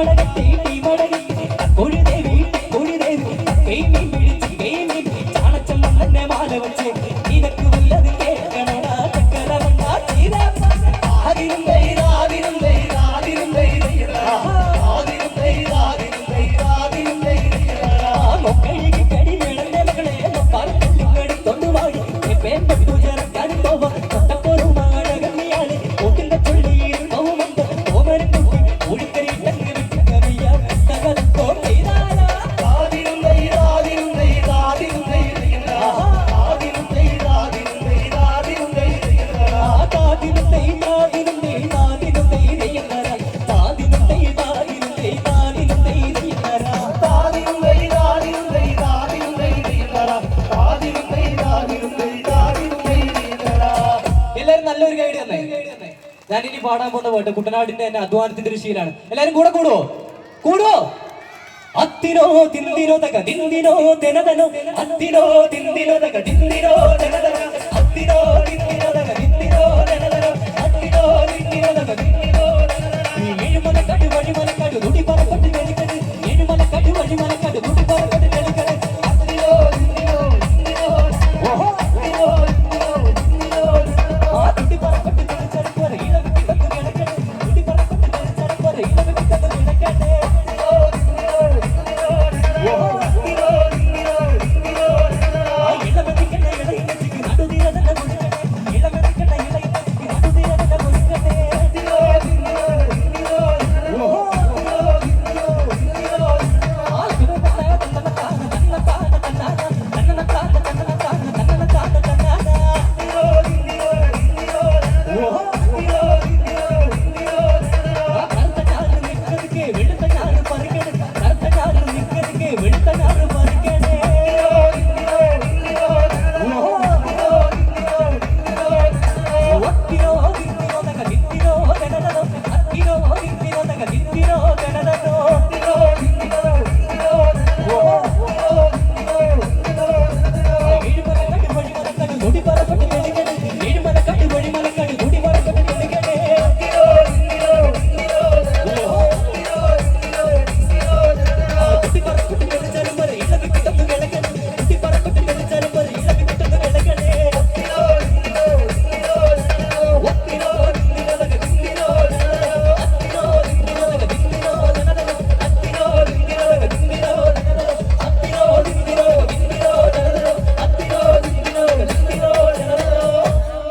wanna get the ഞാൻ ഇനി പാടാൻ പോകുന്ന പാട്ട് കുട്ടനാടിന്റെ തന്നെ അധ്വാനത്തിന്റെ ഒരു ശീലാണ് എല്ലാരും കൂടെ കൂടുവോ? കൂടുവോ? അത്തിനോ തിന്തിനോ തക തിന്തിനോ തെനതനോ അത്തിനോ തിന്തിനോ തക തിന്തിനോ തെനതനോ അത്തിനോ തിന്തിനോ തക തിന്തിനോ തെനതനോ അത്തിനോ തിന്തിനോ തക തിന്തിനോ തെനതനോ. ഈ മീഴുമല കടു വഴിമല കടു തുടിപ്പ